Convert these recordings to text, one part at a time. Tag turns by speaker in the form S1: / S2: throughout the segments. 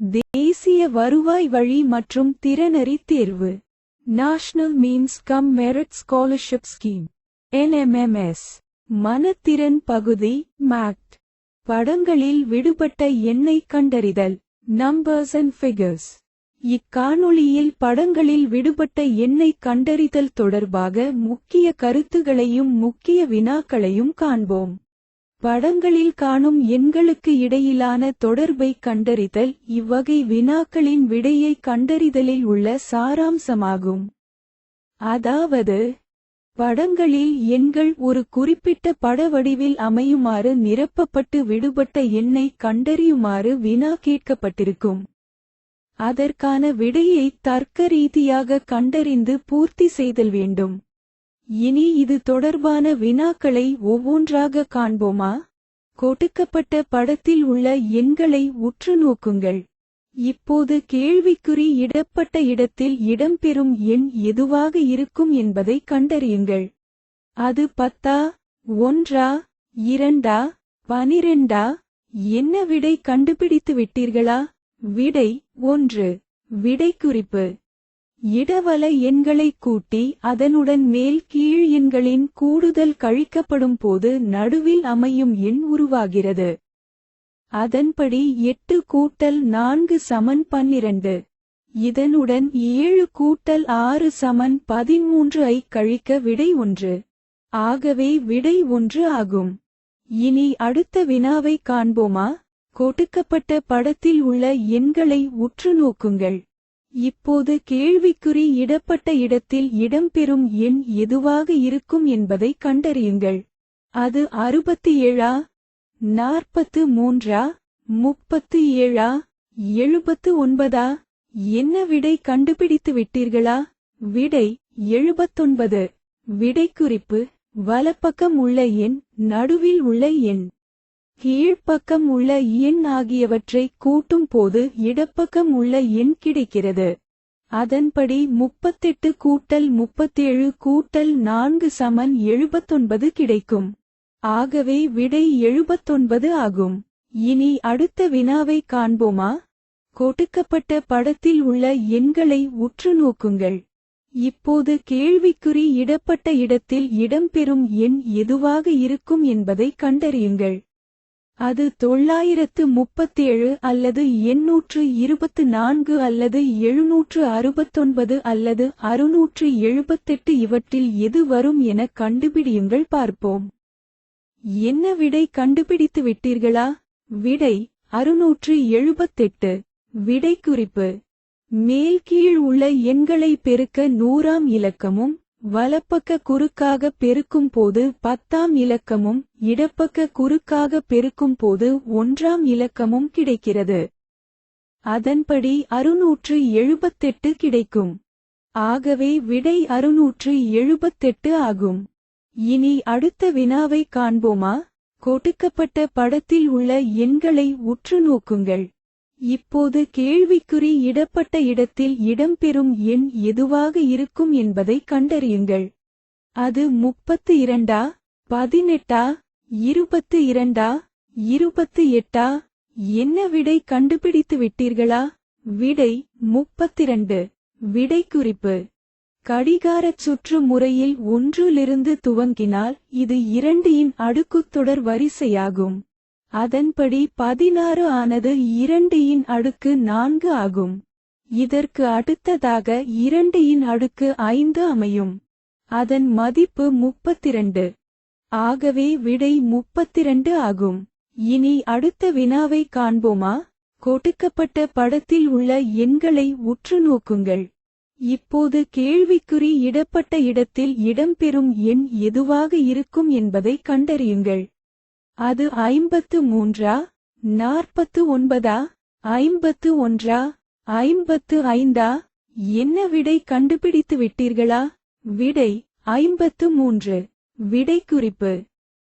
S1: தேசிய வருவாய் வழி மற்றும் திறனறி தேர்வு. National means cum merit scholarship scheme NMMS மனத்திறன் பகுதி மேக்ட் படங்களில் விடுபட்ட எண்ணை கண்டறிதல். நம்பர்ஸ் அண்ட் ஃபிகர்ஸ் இக்காணொளியில் படங்களில் விடுபட்ட எண்ணை கண்டறிதல் தொடர்பாக முக்கிய கருத்துகளையும் முக்கிய வினாக்களையும் காண்போம். படங்களில் காணும் எண்களுக்கு இடையிலான தொடர்பை கண்டறிதல் இவ்வகை வினாக்களின் விடையை கண்டறிதலில் உள்ள சாராம்சமாகும். அதாவது படங்களில் எண்கள் ஒரு குறிப்பிட்ட பட வடிவில் அமையுமாறு நிரப்பப்பட்டு விடுபட்ட எண்ணை கண்டறியுமாறு வினா கேட்கப்பட்டிருக்கும். அதற்கான விடையை தர்க்க ரீதியாக கண்டறிந்து பூர்த்தி செய்தல் வேண்டும். இனி இது தொடர்பான வினாக்களை ஒவ்வொன்றாக காண்போமா? கொடுக்கப்பட்ட படத்தில் உள்ள எண்களை உற்று நோக்குங்கள். இப்போது கேள்விக்குறி இடப்பட்ட இடத்தில் இடம்பெறும் எண் எதுவாக இருக்கும் என்பதை கண்டறியுங்கள். அது பத்தா ஒன்றா இரண்டா பனிரெண்டா? என்ன விடை கண்டுபிடித்து விட்டீர்களா விடை ஒன்று. விடை குறிப்பு இடவல எண்களை கூட்டி அதனுடன் மேல் கீழ் எண்களின் கூடுதல் கழிக்கப்படும் போது நடுவில் அமையும் எண் உருவாகிறது. அதன்படி எட்டு கூட்டல் நான்கு சமன் பன்னிரண்டு. இதனுடன் ஏழு கூட்டல் ஆறு சமன் பதிமூன்று ஐ கழிக்க விடை ஒன்று. ஆகவே விடை ஒன்று ஆகும். இனி அடுத்த வினாவை காண்போமா? கொடுக்கப்பட்ட படத்தில் உள்ள எண்களை உற்று நோக்குங்கள். இப்போது கேள்விக்குறி இடப்பட்ட இடத்தில் இடம்பெறும் எண் எதுவாக இருக்கும் என்பதை கண்டறியுங்கள். அது அறுபத்தி ஏழா நாற்பத்து மூன்றா முப்பத்து ஏழா எழுபத்து ஒன்பதா என்ன விடை கண்டுபிடித்து விட்டீர்களா? விடை எழுபத்தொன்பது. விடைக்குறிப்பு வலப்பக்கம் உள்ள எண் நடுவில் உள்ள எண். கீழ்ப்பக்கம் உள்ள எண் ஆகியவற்றை கூட்டும் போது இடப்பக்கம் உள்ள எண் கிடைக்கிறது. அதன்படி முப்பத்தெட்டு கூட்டல் முப்பத்தேழு கூட்டல் நான்கு சமன் எழுபத்தொன்பது கிடைக்கும். ஆகவே விடை எழுபத்தொன்பது ஆகும். இனி அடுத்த வினாவை காண்போமா? கொடுக்கப்பட்ட படத்தில் உள்ள எண்களை உற்று நோக்குங்கள். இப்போது கேள்விக்குறி இடப்பட்ட இடத்தில் இடம்பெறும் எண் எதுவாக இருக்கும் என்பதை கண்டறியுங்கள். அது தொள்ளாயிரத்து முப்பத்தேழு அல்லது எண்ணூற்று இருபத்து நான்கு அல்லது எழுநூற்று அறுபத்தொன்பது அல்லது அறுநூற்று எழுபத்தெட்டு இவற்றில் எது வரும் என கண்டுபிடியுங்கள் பார்ப்போம். என்ன விடை கண்டுபிடித்து விட்டீர்களா? விடை அறுநூற்று எழுபத்தெட்டு. விடை குறிப்பு மேல் கீழ் உள்ள எண்களை பெருக்க நூறாம் இலக்கமும் வலப்பக்க குறுக்காக பெருக்கும் போது பத்தாம் இலக்கமும் இடப்பக்க குறுக்காக பெருக்கும் போது ஒன்றாம் இலக்கமும் கிடைக்கிறது. அதன்படி அறுநூற்று எழுபத்தெட்டு கிடைக்கும். ஆகவே விடை அறுநூற்று எழுபத்தெட்டு ஆகும். இனி அடுத்த வினாவை காண்போமா? கொடுக்கப்பட்ட படத்தில் உள்ள எண்களை உற்று நோக்குங்கள். இப்போது கேள்விக்குறி இடப்பட்ட இடத்தில் இடம்பெறும் எண் எதுவாக இருக்கும் என்பதை கண்டறியுங்கள். அது முப்பத்து இரண்டா? பதினெட்டா? இருபத்து இரண்டா? இருபத்து எட்டா? என்ன விடை கண்டுபிடித்து விட்டீர்களா விடை முப்பத்திரண்டு விடை குறிப்பு கடிகாரச் சுற்று முறையில் ஒன்றிலிருந்து துவங்கினால் இது இரண்டு இன் அடுக்குத் தொடர் வரிசையாகும். அதன்படி பதினாறு ஆனது இரண்டு இன் அடுக்கு நான்கு ஆகும். இதற்கு அடுத்ததாக இரண்டு இன் அடுக்கு ஐந்து அமையும். அதன் மதிப்பு முப்பத்திரண்டு. ஆகவே விடை முப்பத்திரண்டு ஆகும். இனி அடுத்த வினாவை காண்போமா? கொடுக்கப்பட்ட படத்தில் உள்ள எண்களை உற்று நோக்குங்கள். இப்போது கேள்விக்குறி இடப்பட்ட இடத்தில் இடம்பெறும் எண் எதுவாக இருக்கும் என்பதை கண்டறியுங்கள். அது ஐம்பத்து மூன்றா? நாற்பத்து ஒன்பதா? ஐம்பத்து ஒன்றா? ஐம்பத்து ஐந்தா? என்ன விடை கண்டுபிடித்து விட்டீர்களா? விடை ஐம்பத்து மூன்று. விடை குறிப்பு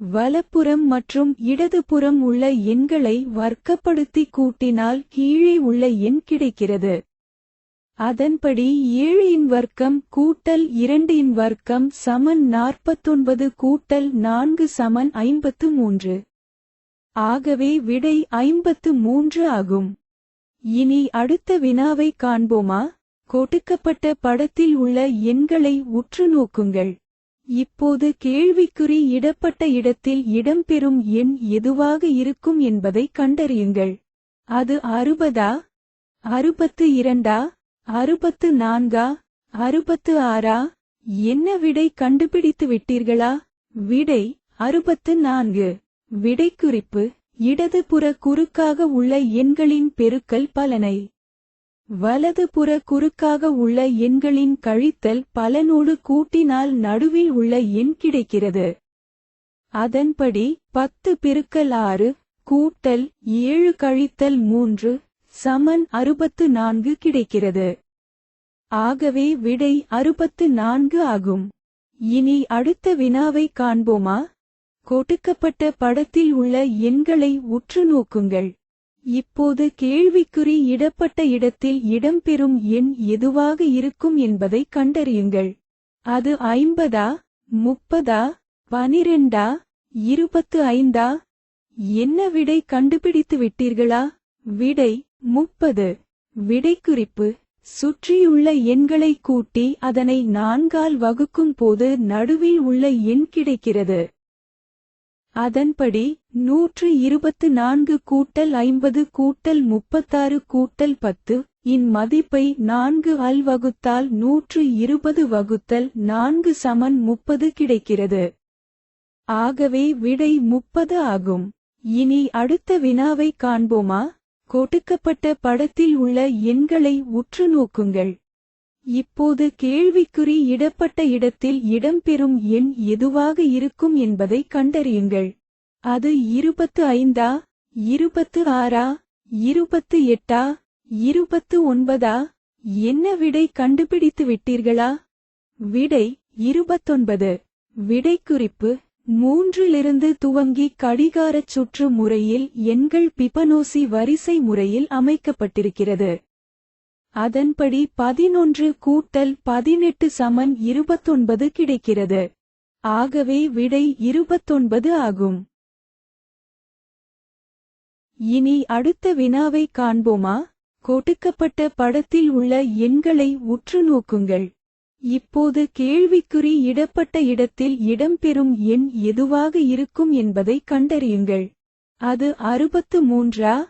S1: வலப்புறம் மற்றும் இடதுபுறம் உள்ள எண்களை வர்க்கப்படுத்தி கூட்டினால் கீழே உள்ள எண் கிடைக்கிறது. அதன்படி ஏழு இன் வர்க்கம் கூட்டல் இரண்டு இன் வர்க்கம் சமன் நாற்பத்தொன்பது கூட்டல் நான்கு சமன் ஐம்பத்து மூன்று. ஆகவே விடை ஐம்பத்து மூன்று ஆகும். இனி அடுத்த வினாவை காண்போமா? கொடுக்கப்பட்ட படத்தில் உள்ள எண்களை உற்று நோக்குங்கள். இப்போது கேள்விக்குறி இடப்பட்ட இடத்தில் இடம்பெறும் எண் எதுவாக இருக்கும் என்பதை கண்டறியுங்கள். அது அறுபதா? அறுபத்து இரண்டா? அறுபத்து நான்கா? அறுபத்து ஆறா? என்ன விடை கண்டுபிடித்து விட்டீர்களா? விடை அறுபத்து நான்கு. விடை குறிப்பு இடதுபுற குறுக்காக உள்ள எண்களின் பெருக்கல் பலனை. வலதுபுற குறுக்காக உள்ள எண்களின் கழித்தல் பலனோடு கூட்டினால் நடுவில் உள்ள எண் கிடைக்கிறது. அதன்படி பத்து பெருக்கல் ஆறு கூட்டல் ஏழு கழித்தல் மூன்று சமன் அறுபத்து நான்கு கிடைக்கிறது. ஆகவே விடை அறுபத்து நான்கு ஆகும். இனி அடுத்த வினாவை காண்போமா? கொடுக்கப்பட்ட படத்தில் உள்ள எண்களை உற்று நோக்குங்கள். இப்போது கேள்விக்குறி இடப்பட்ட இடத்தில் இடம்பெறும் எண் எதுவாக இருக்கும் என்பதை கண்டறியுங்கள். அது ஐம்பதா முப்பதா பனிரெண்டா இருபத்து ஐந்தா? என்ன விடை கண்டுபிடித்து விட்டீர்களா விடை முப்பது. விடைக்குறிப்பு. சுற்றியுள்ள எண்களை கூட்டி அதனை நான்கால் வகுக்கும் போது நடுவில் உள்ள எண் கிடைக்கிறது. அதன்படி நூற்று இருபத்து நான்கு கூட்டல் ஐம்பது கூட்டல் முப்பத்தாறு கூட்டல் பத்து இன் மதிப்பை நான்கு அல் வகுத்தால் நூற்று இருபது வகுத்தல் நான்கு சமன் முப்பது கிடைக்கிறது. ஆகவே விடை முப்பது ஆகும். இனி அடுத்த வினாவை காண்போமா? கொடுக்கப்பட்ட படத்தில் உள்ள எண்களை உற்று நோக்குங்கள். இப்போது கேள்விக்குறி இடப்பட்ட இடத்தில் இடம்பெறும் எண் எதுவாக இருக்கும் என்பதை கண்டறியுங்கள். அது இருபத்து ஐந்தா இருபத்து ஆறா இருபத்து எட்டா இருபத்து ஒன்பதா என்ன விடை கண்டுபிடித்து விட்டீர்களா விடை இருபத்தொன்பது. விடை குறிப்பு மூன்றிலிருந்து துவங்கி கடிகாரச் சுற்று முறையில் எண்கள் பிபனோசி வரிசை முறையில் அமைக்கப்பட்டிருக்கிறது. அதன்படி பதினொன்று கூட்டல் பதினெட்டு சமன் இருபத்தொன்பது கிடைக்கிறது. ஆகவே விடை இருபத்தொன்பது ஆகும். இனி அடுத்த வினாவை காண்போமா? கொடுக்கப்பட்ட படத்தில் உள்ள எண்களை உற்று நோக்குங்கள். இப்போது கேள்விக்குறி இடப்பட்ட இடத்தில் இடம்பெறும் எண் எதுவாக இருக்கும் என்பதை கண்டறியுங்கள். அது அறுபத்து மூன்றா?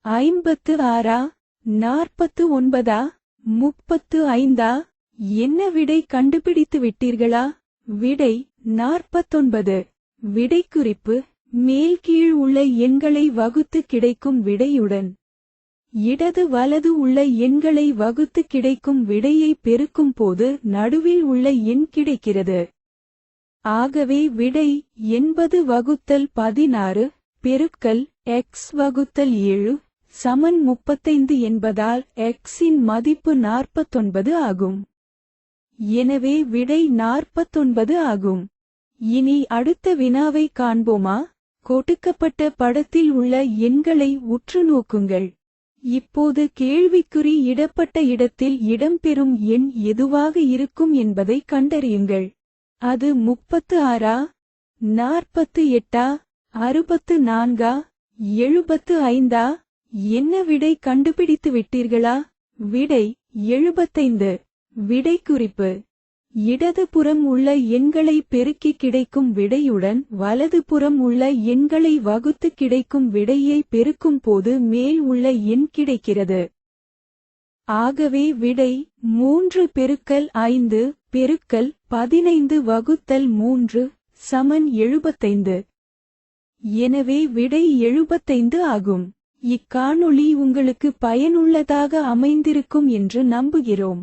S1: ஐம்பத்து ஆறா? நாற்பத்து ஒன்பதா? முப்பத்து ஐந்தா? என்ன விடை கண்டுபிடித்து விட்டீர்களா? விடை நாற்பத்தொன்பது. விடை குறிப்பு மேல் கீழ் உள்ள எண்களை வகுத்து கிடைக்கும் விடையுடன். இடது வலது உள்ள எண்களை வகுத்து கிடைக்கும் விடையை பெருக்கும் போது நடுவில் உள்ள எண் கிடைக்கிறது. ஆகவே விடை எண்பது வகுத்தல் பதினாறு பெருக்கல் எக்ஸ் வகுத்தல் ஏழு சமன் முப்பத்தைந்து என்பதால் எக்ஸின் மதிப்பு நாற்பத்தொன்பது ஆகும். எனவே விடை நாற்பத்தொன்பது ஆகும். இனி அடுத்த வினாவை காண்போமா? கொடுக்கப்பட்ட படத்தில் உள்ள எண்களை உற்று நோக்குங்கள். இப்போது கேள்விக்குறி இடப்பட்ட இடத்தில் இடம்பெறும் எண் எதுவாக இருக்கும் என்பதை கண்டறியுங்கள். அது முப்பத்து ஆறா? நாற்பத்து எட்டா? அறுபத்து நான்கா? எழுபத்து ஐந்தா? என்ன விடை கண்டுபிடித்து விட்டீர்களா விடை எழுபத்தைந்து. விடை குறிப்பு இடதுபுறம் உள்ள எண்களை பெருக்கி கிடைக்கும் விடையுடன் வலதுபுறம் உள்ள எண்களை வகுத்து கிடைக்கும் விடையை பெருக்கும் போது மேல் உள்ள எண் கிடைக்கிறது. ஆகவே விடை மூன்று பெருக்கல் ஐந்து பெருக்கல் பதினைந்து வகுத்தல் மூன்று சமன் எழுபத்தைந்து. எனவே விடை எழுபத்தைந்து ஆகும். இக்காணொளி உங்களுக்கு பயனுள்ளதாக அமைந்திருக்கும் என்று நம்புகிறோம்.